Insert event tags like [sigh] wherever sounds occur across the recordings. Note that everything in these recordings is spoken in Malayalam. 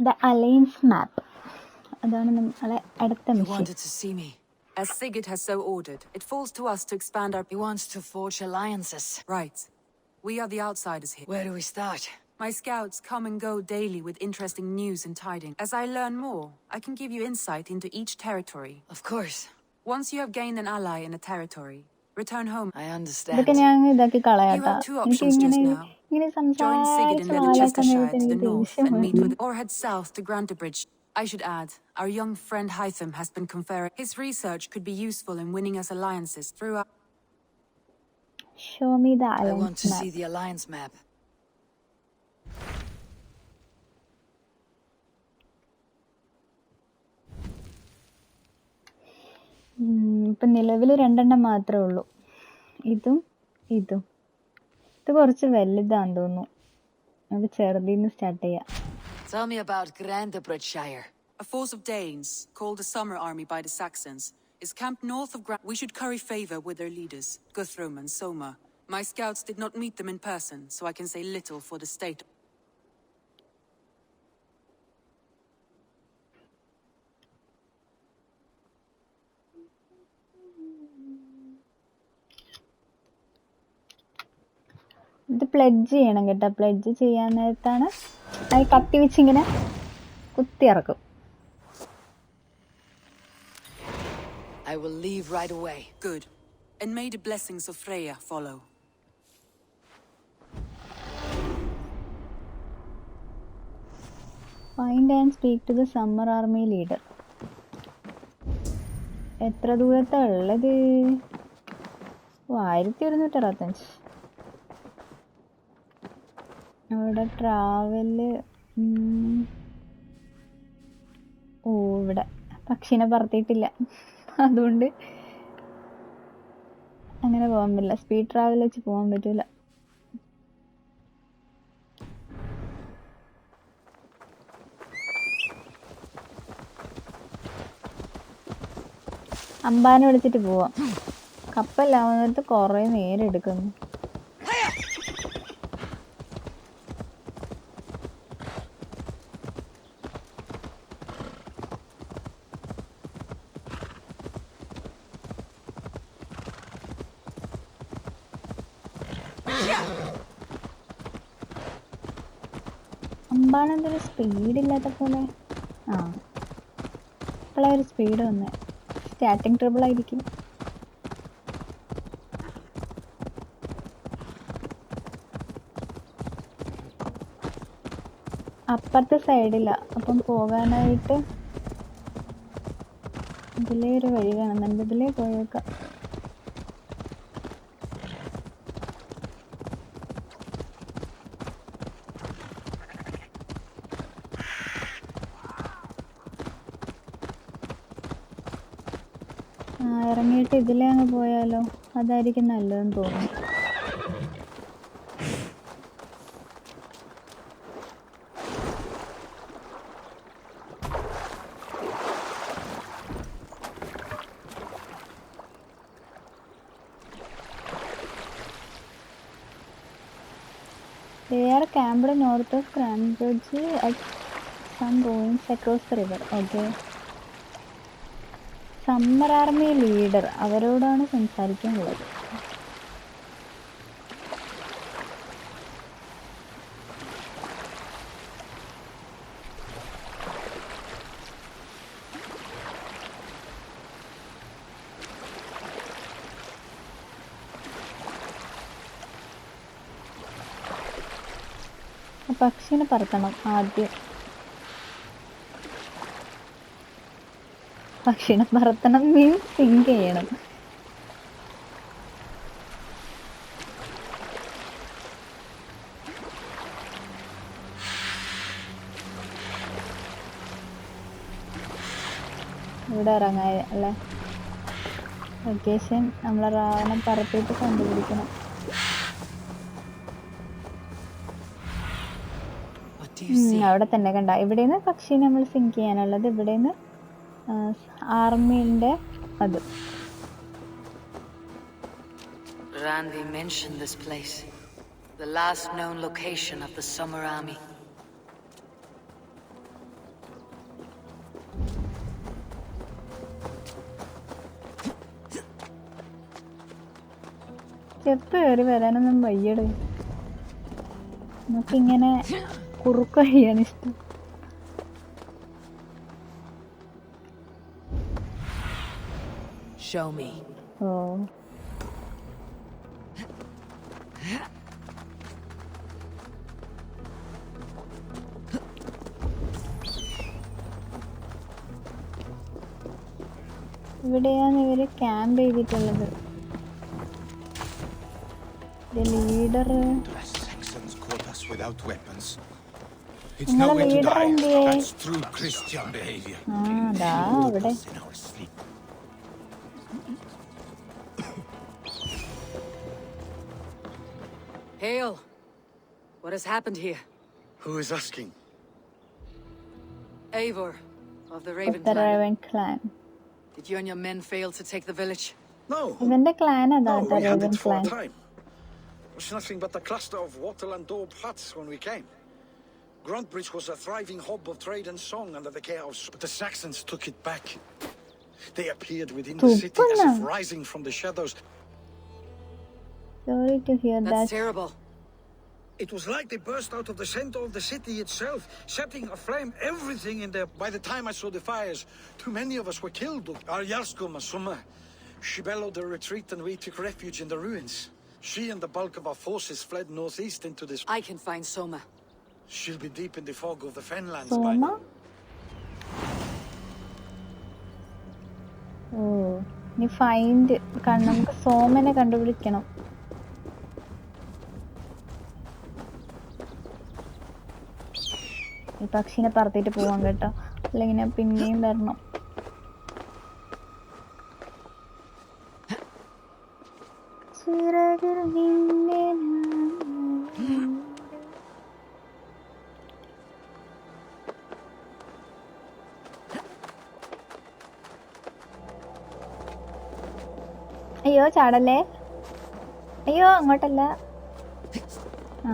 ദ അലയൻസ് മാപ്പ് അതാണ് നമ്മളെ അടുത്ത You mission wanted to see me. As Sigurd has so ordered, it falls to us to expand our. He wants to forge alliances. Right. We are the outsiders here. Where do we start? My scouts come and go daily with interesting news and tidings. As I learn more, I can give you insight into each territory. Of course. Once you have gained an ally in a territory, return home. I understand. ഇതൊക്കെ ഞാൻ ഇതാക്കി കളയാട്ടാ You have two എനിക്ക് options just ഇങ്ങനെ now. ഇങ്ങനെ Join Sigurd സംസാരിച്ച് in നാലാക്കാൻ Chestershire നേരത്ത് to the എനിക്ക് north ദേഷ്യം and meet വരും. with, or head south to Grantabridge. I should add, our young friend Hytham has been conferring. His research could be useful in winning us alliances throughout. Show me the I want alliance to map. see the alliance map. ഉം, ഇപ്പൊ നിലവിൽ രണ്ടെണ്ണം മാത്രമേ ഉള്ളൂ ഇതും ഇതും ഇത് കുറച്ച് വലുതാന്ന് തോന്നുന്നു നമുക്ക് ചെറുതിന്ന് സ്റ്റാർട്ട് ചെയ്യാം Tell me about Grandebridgeshire. A force of Danes, called the Summer Army by the Saxons, is camped north of Grand. We should curry favor with their leaders, Guthrum and Soma. My scouts did not meet them in person, so I can say little for the state. ഇത് പ്ലെഡ്ജ് ചെയ്യണം കേട്ടോ പ്ലെഡ്ജ് ചെയ്യാൻ നേരത്താണ് അത് കത്തി വെച്ചിങ്ങനെ കുത്തി ഇറക്കും I will leave right away. Good. And may the blessings of Freya follow. Find and speak to the Summer Army leader. എത്ര ദൂരത്താ ഉള്ളത് ഓ ആയിരത്തി ഒരുന്നൂറ്റി അറുപത്തഞ്ച് അവിടെ ട്രാവൽ ഓ ഇവിടെ പക്ഷിനെ പറത്തിയിട്ടില്ല. അതുകൊണ്ട് അങ്ങനെ പോകാൻ പറ്റില്ല. സ്പീഡ് ട്രാവൽ വെച്ച് പോകാൻ പറ്റില്ല അമ്പാനെ വിളിച്ചിട്ട് പോവാം. കപ്പലാവുന്നിടത്ത് കുറേ നേരം എടുക്കുന്നു. അമ്പാണെന്തൊരു സ്പീഡ് ഇല്ലാത്ത പോലെ. ആ. ഇപ്പോഴാ ഒരു സ്പീഡ് വന്നേ. സ്റ്റാർട്ടിങ് ട്രിബിൾ ആയിരിക്കും. അപ്പുറത്തെ സൈഡില്ല അപ്പം പോകാനായിട്ട് ഇതിലേ ഒരു വഴി കാണുന്നുണ്ട്. ഇതിലേ പോയേക്കാം ആ ഇറങ്ങിയിട്ട് ഇതിലേ അങ്ങ് പോയാലോ? അതായിരിക്കും നല്ലതെന്ന് തോന്നുന്നു. Camp north of Cranbridge at some points across river okay summer army leader. അവരോടാണ് സംസാരിക്കാനുള്ളത്. പക്ഷിനെ പറത്തണം ആദ്യം. പക്ഷിനെ പറത്തണം മീൻസ് സിങ്ക് ചെയ്യണം. ഇവിടെ ഇറങ്ങായ അല്ലേ? ലൊക്കേഷൻ നമ്മളെ റാവണം പറത്തിട്ട് കണ്ടുപിടിക്കണം? അവിടെ തന്നെ കണ്ട. ഇവിടെ നിന്ന് പക്ഷി നമ്മൾ സിങ്ക് ചെയ്യാനുള്ളത് ഇവിടെ നിന്ന് ആർമീന്റെ അത് Randy mentioned this place, the last known location of the Summer Army. Step കയറി വരാനൊന്നും വയ്യടേ നമുക്കിങ്ങനെ കുറുക്ക ചെയ്യാനിഷ്ടം Show me. ഓ ഇവിടെയാണ് ഇവർ ക്യാമ്പ് ചെയ്തിട്ടുള്ളത് leader The Saxons caught us without weapons. It's നിങ്ങളെ ലീഡർ die. എന്തിയേ That's true Christian behavior. ആ അതാ അവിടെ In our sleep. Hail! What has happened here? Who is asking? Eivor, of the Raven clan. ഉത്തരവൻ clan Did you and your men fail to take the village? No, ഇവന്റെ ക്ലാൻ അതാ no, we had ഉത്തരവൻ it for clan a time. It was nothing but a cluster of wattle and daub huts when we came. Gruntbridge was a thriving hub of trade and song under the care of... But the Saxons took it back. They appeared within the city as if rising from the shadows. Sorry to hear That's that terrible. It was like they burst out of the center of the city itself, setting aflame everything in there. By the time I saw the fires, too many of us were killed. Our Yarskum and Summa. She bellowed a retreat and we took refuge in the ruins. She and the bulk of our forces fled northeast into this. I can find Soma. She'll be deep in the fog of the Fenlands by Soma now. ഓ ഇനി ഫൈൻഡ് നമുക്ക് സോമനെ കണ്ടുപിടിക്കണം ഈ പക്ഷിനെ പറത്തിയിട്ട് പോവാൻ കേട്ടോ. അല്ലെങ്കിൽ ഞാൻ പിന്നെയും വരണം. ചിറകിൽ നിന്നെ ഞാൻ അയ്യോ ചാടല്ലേ? അയ്യോ അങ്ങോട്ടല്ല. ആ.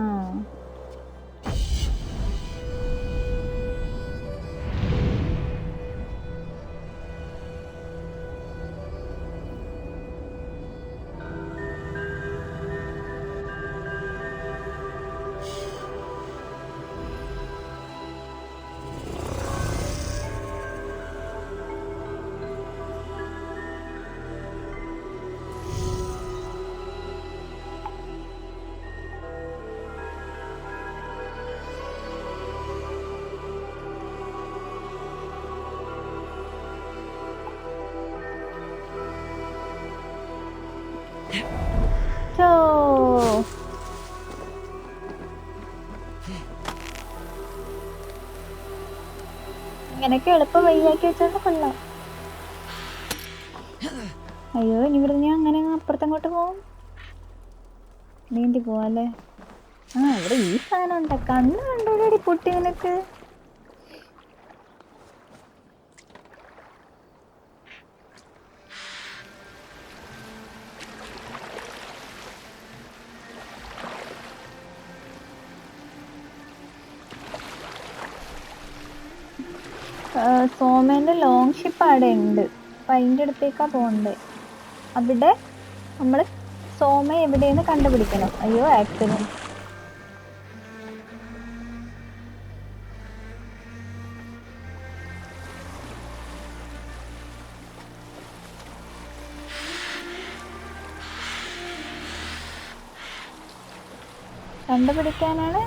ഇങ്ങനൊക്കെ എളുപ്പം വഴിയാക്കി വെച്ചോണ്ട് കൊള്ളാം. അയ്യോ ഇനി ഇവിടെ ഞാൻ അങ്ങനെ അങ്ങ് അപ്പുറത്തങ്ങോട്ട് പോവും? നീന്തി പോവാല്ലേ? ആ ഇവിടെ ഈ സാധനം ഉണ്ട? കണ്ണ് കണ്ടോടി പൊട്ടി നിനക്ക്? സോമേന്റെ ലോങ് ഷിപ്പ് അവിടെ ഉണ്ട്. അപ്പം അതിന്റെ അടുത്തേക്കാണ് പോകേണ്ടത് അവിടെ നമ്മൾ സോമ എവിടെയെന്ന് കണ്ടുപിടിക്കണം. അയ്യോ ആക്സിഡന്റ് കണ്ടുപിടിക്കാനാണ്?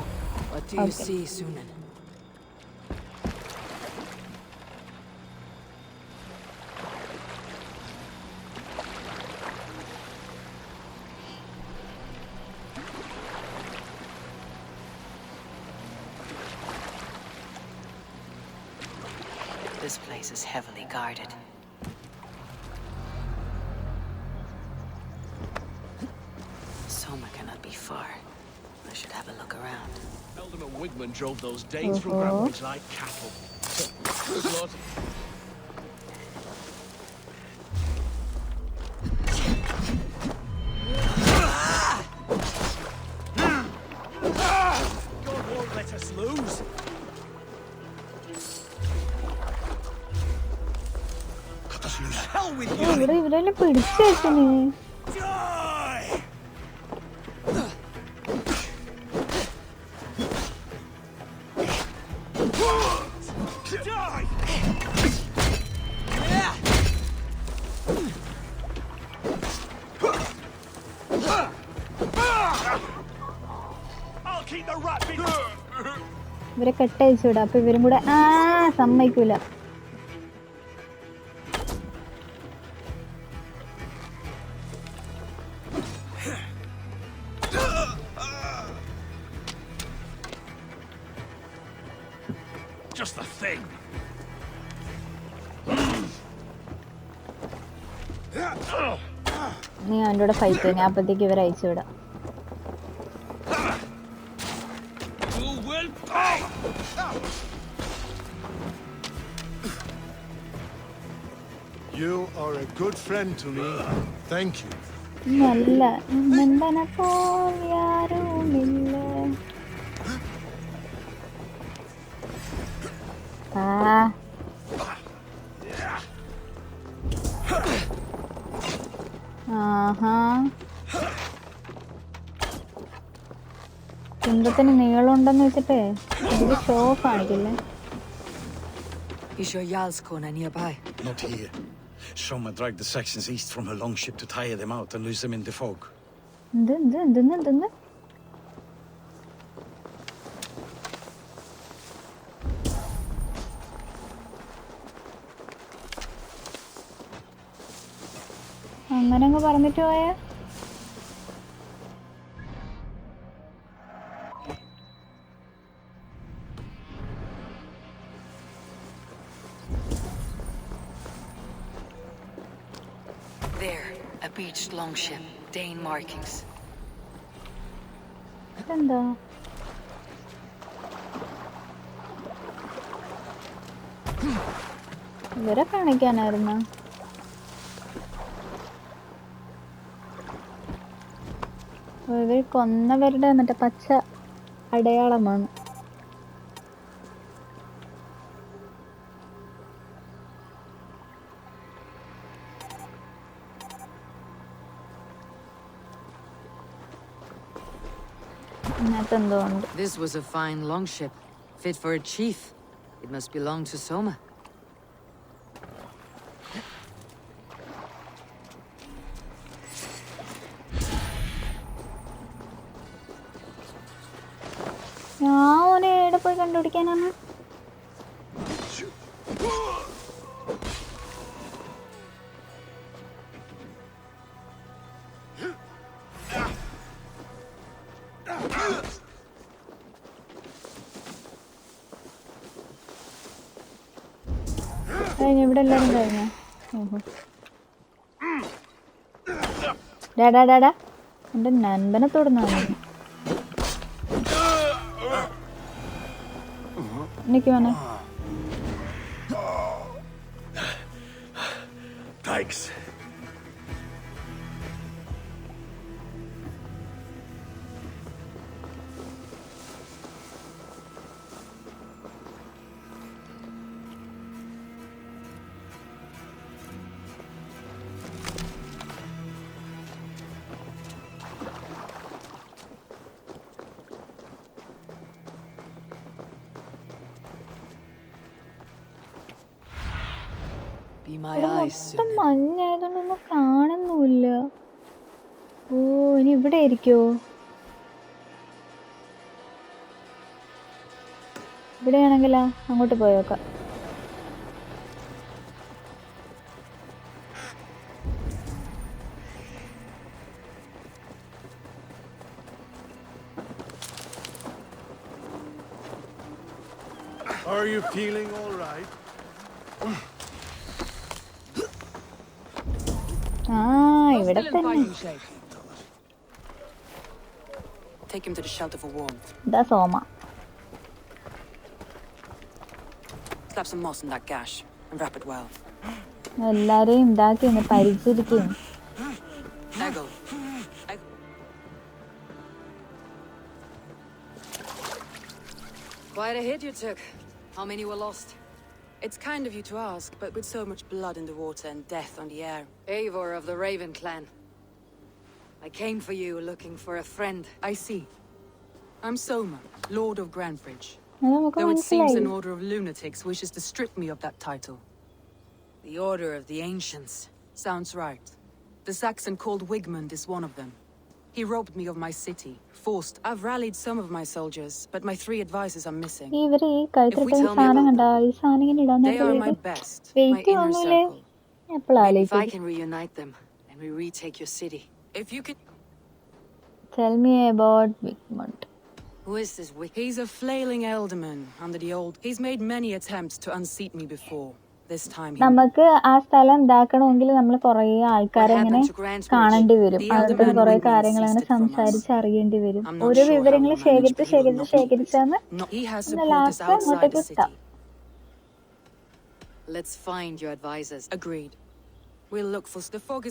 Place is heavily guarded. Soma cannot be far. I should have a look around. Eldon and Wigman drove those Danes from Uh-huh. Grambridge like cattle. [laughs] ഇവിടെ ഇവരെന്നെ പിടിച്ചു വെച്ചിന്. ഇവരെ കെട്ടയച്ചു വിടാം അപ്പൊ ഇവരും കൂടെ ആ സമ്മതിക്കൂല. Just the thing. നീ അവന്റെ കൂടെ ഫൈറ്റ് ഞാൻ അപ്പത്തേക്ക് ഇവരെ അയച്ചു വിടാം You will pay! You are a good friend to me. Thank you. നല്ല നന്ദന പോൽ യാരുമില്ല ആ ആഹാ കുന്തത്തിന് നീളമുണ്ടെന്ന് വെച്ചിട്ടേ ഇതില് show കാണിക്കില്ലേ Is your Jarlskona nearby? Not here. Soma dragged the Saxons east from her longship to tire them out and lose them in the fog. എന്ത് എന്ത് എന്തെന്ന് എന്തെന്ന് അങ്ങനെ അങ്ങ് പറഞ്ഞിട്ട് പോയ beached longship. Dane markings. എന്താ ഇവരെ കാണിക്കാനായിരുന്നു ഇവർ കൊന്നവരുടെ മറ്റേ പച്ച അടയാളമാണ് This was a fine longship, fit for a chief. It must belong to Soma. കഴിഞ്ഞു ഇവിടെ എല്ലാരും കഴിഞ്ഞു? ഡാഡാ ഡാഡാ എന്റെ നൻപനെ തൊടുന്നാണ് എനിക്ക് വേണേ മൊത്തം. മഞ്ഞായതുകൊണ്ടൊന്നും കാണുന്നുമില്ല ഓ ഇനി ഇവിടെ ആയിരിക്കോ ഇവിടെയാണെങ്കിലാ അങ്ങോട്ട് പോയേക്കാം Are you feeling all right? ആ ഇവിടെ തന്നെ Take him to the shelter for warmth. ഇതാ സോമ Slap some moss in that gash and wrap it well. എല്ലാരെയും ഇതാക്കി ഒന്ന് പരിചരിക്കും Eggle. Egg- Quite a hit you took. How many were lost? It's kind of you to ask, but with so much blood in the water and death on the air. Eivor of the Raven Clan. I came for you looking for a friend. I see. I'm Soma, Lord of Grandbridge. Oh, Though it seems an order of lunatics wishes to strip me of that title. The Order of the Ancients. Sounds right. The Saxon called Wigmund is one of them. He robbed me of my city, forced. I've rallied some of my soldiers, but my three advisors are missing. ഇവര് ഈ കഴുത്തിട്ട ഈ tell me സാധനം about കണ്ട ഈ സാധനം ഇങ്ങനെ ഇടാൻ They are my നേരത്തെ best, my wait inner തോന്നൂലേ circle. എപ്പോഴും Maybe if I ആലോചിക്കും can reunite them and we retake your city. If you could. Tell me about big Who is this wicked? He's a flailing elderman under the old. He's made many attempts to unseat me before. നമുക്ക് ആ സ്ഥലം ഉണ്ടാക്കണമെങ്കിൽ നമ്മൾ കുറെ ആൾക്കാരെ അങ്ങനെ കാണേണ്ടി വരും. അവരുടെ കുറെ കാര്യങ്ങൾ അങ്ങനെ സംസാരിച്ച് അറിയേണ്ടി വരും. ഓരോ വിവരങ്ങൾ ശേഖരിച്ച് ശേഖരിച്ച് ശേഖരിച്ചാണ് ലാസ്റ്റ് അങ്ങോട്ടേക്ക് എത്താം Let's find your advisors. Agreed. We'll look for the fog.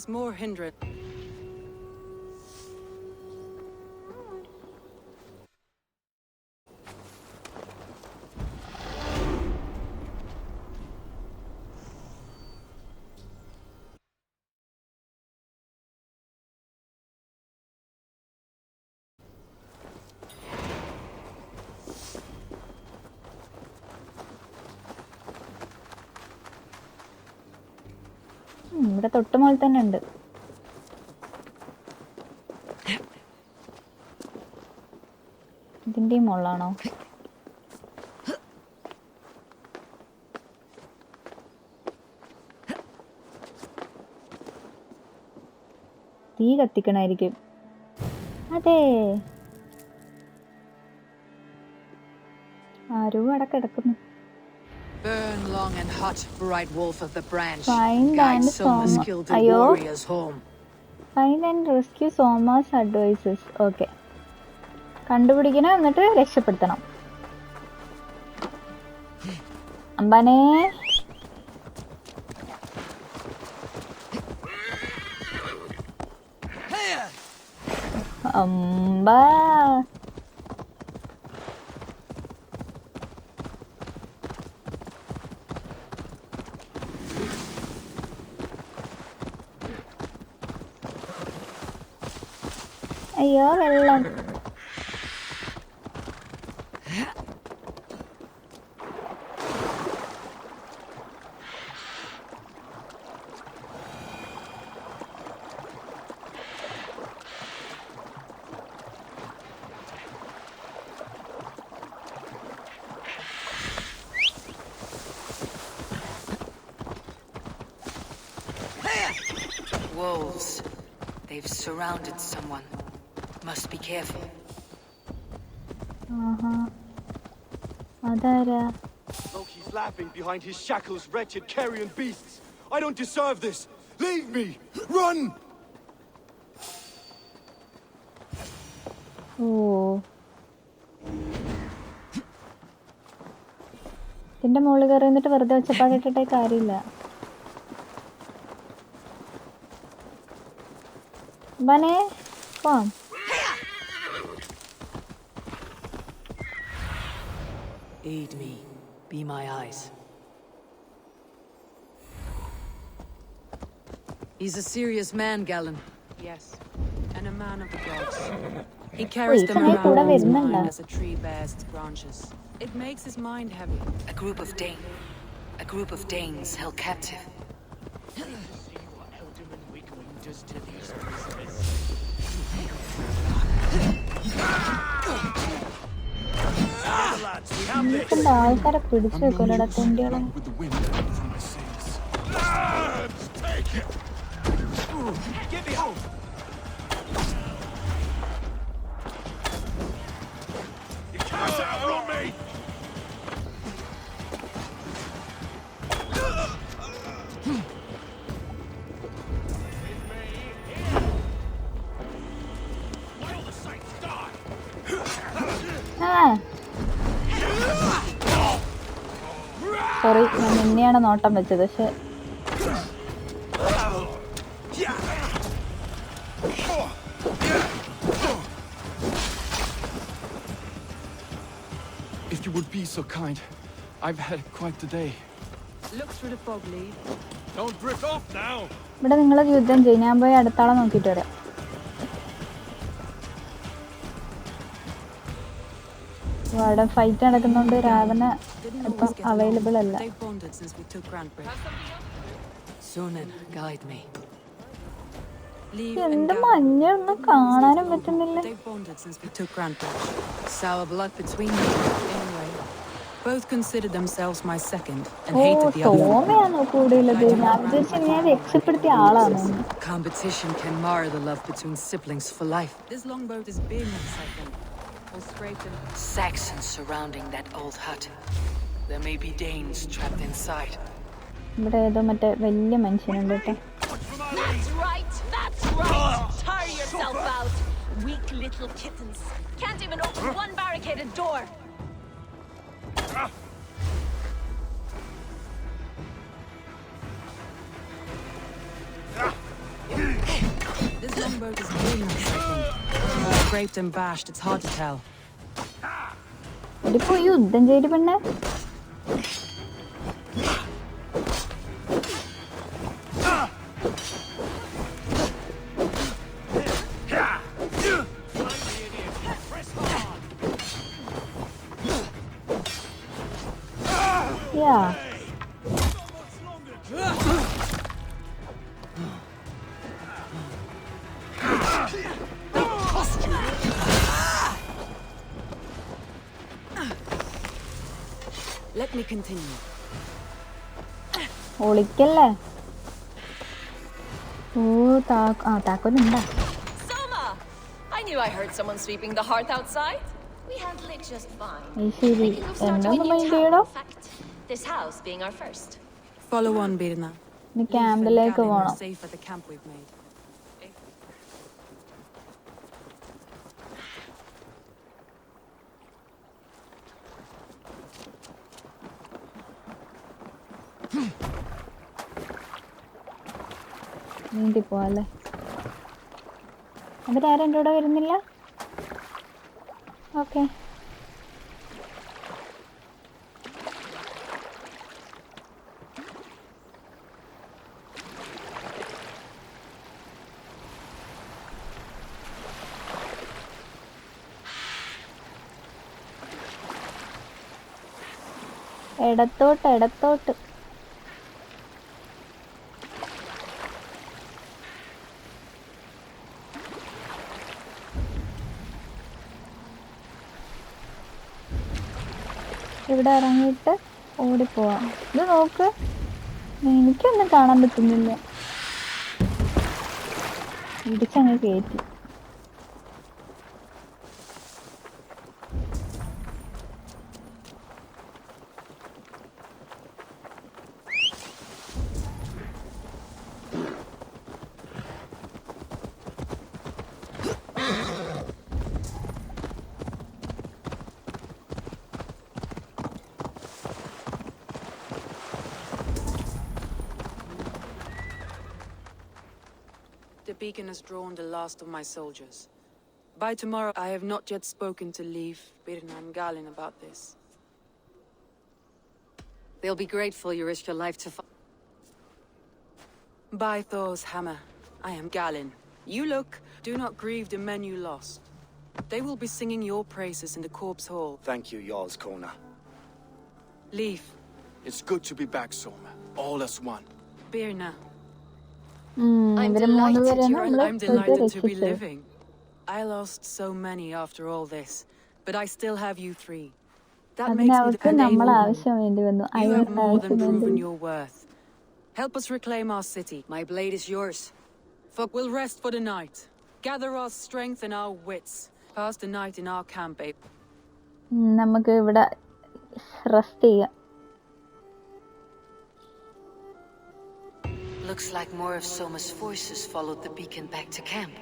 തൊട്ട് മുകളിൽ തന്നെ ഉണ്ട്. ഇതിന്റെയും മുകളിലാണോ? തീ കത്തിക്കണായിരിക്കും. അതെ. ആരോ അവിടെ കിടക്കുന്നു Burn long and hot, bright wolf of the branch. Find Guide and Soma's Soma- Ayo. warriors home. Find and rescue Soma's advices Okay. കണ്ടുപിടിക്കണം എന്നിട്ട് രക്ഷപ്പെടുത്തണം അമ്പനെ അമ്പാ അയ്യോ വെള്ളം Wolves. They've surrounded someone. Must be careful. ആഹാ അതാരാ he's laughing behind his shackles, wretched carrion beasts. I don't deserve this. Leave me. Run. ഓ ഇതിന്റെ മുകളിൽ കയറി നിന്നിട്ട് വെറുതെ ഒച്ചപ്പാടിട്ടിട്ടേ കാര്യമില്ല ബനെ പോം Aid me. Be my eyes. He's a serious man, Galen. Yes. And a man of the gods. [laughs] He carries them around as a tree bears its branches. It makes his mind heavy. A group of Danes. A group of Danes held captive. [laughs] ഇപ്പം ആൾക്കാരെ പിടിച്ചു വെക്കൂലടാ തെണ്ടികളെ With the wind സോറി ഞാൻ നിന്നെയാണ് നോട്ടം വെച്ചത് പക്ഷെ If you would be so kind, I've had quite the day. Look through the fog, Lee. Don't drift off now! ഇവിടെ നിങ്ങൾ യുദ്ധം ചെയ്യും ഞാൻ പോയി അടുത്താളെ നോക്കിയിട്ട് വരാം അവിടെ ഫൈറ്റ് നടക്കുന്നോണ്ട് രാവണ ഇപ്പം. അവൈലബിൾ അല്ല എന്ത്. മഞ്ഞൊന്നും കാണാനും പറ്റുന്നില്ല both considered themselves my second and hated the other. Competition can mar the love between siblings for life. This longboat is being think. We'll scrape them. Saxons surrounding that old hut. There may be Danes trapped inside. ഇവിടെ ഏതോ മറ്റേ വലിയ മനുഷ്യനുണ്ട് കേട്ടോ That's right, that's right. Tire yourself out. Weak little kittens. Can't even open one barricaded door. This longboat is dangerous, I think. Scraped and bashed, it's hard to tell. What did you do? Then, Let me continue. ഒളിക്കല്ലേ ഓ താ ആ താക്കോലുണ്ടാ Soma! I knew I heard someone sweeping the hearth outside. We handle it just fine. അത് ശരി Thinking of starting a എന്താന്ന് new mind town, ചെയ്യടോ in fact. This house being our first. Follow on, Birna. ഇനി Leif and ക്യാമ്പിലേക്ക് Galen are പോണം safe at the camp we've made. നീന്തി പോവാല്ലേ അവരാരും എന്റെ കൂടെ വരുന്നില്ല? ഓക്കെ. ഇടത്തോട്ട് ഇടത്തോട്ട് ഇവിടെ ഇറങ്ങിയിട്ട് ഓടിപ്പോവാം. ഇത് നോക്ക്. എനിക്കൊന്നും കാണാൻ പറ്റുന്നില്ല. ഇടിച്ചങ്ങ് കയറ്റി The has drawn the last of my soldiers. By tomorrow, I have not yet spoken to Leif, Birna, and Galen about this. They'll be grateful you risked your life to fight. By Thor's hammer, I am Galen. You look, do not grieve the men you lost. They will be singing your praises in the corpse hall. Thank you, Jarl's Kona. Leif, It's good to be back, Soma. All as one. Birna, ഇവര് മൂന്ന് delighted പേരെയാണ് you're നമ്മള് I'm ഇപ്പോഴത്തെ delighted to be രക്ഷിച്ചത് living. I lost so many after all this, but I still have you three. That അതിന് makes me അവർക്ക് an able നമ്മളെ woman. ആവശ്യം വേണ്ടി വന്നു You അയ്യോ have more than ആവശ്യം വേണ്ടി proven വന്നു. your worth. Help us reclaim our city. My blade is yours. For we'll rest for the night. Gather our strength and our wits. Pass the night in our camp, babe. ഉം, നമുക്ക് ഇവിടെ റെസ്റ്റ് ചെയ്യാം Looks like more of Soma's forces followed the beacon back to camp.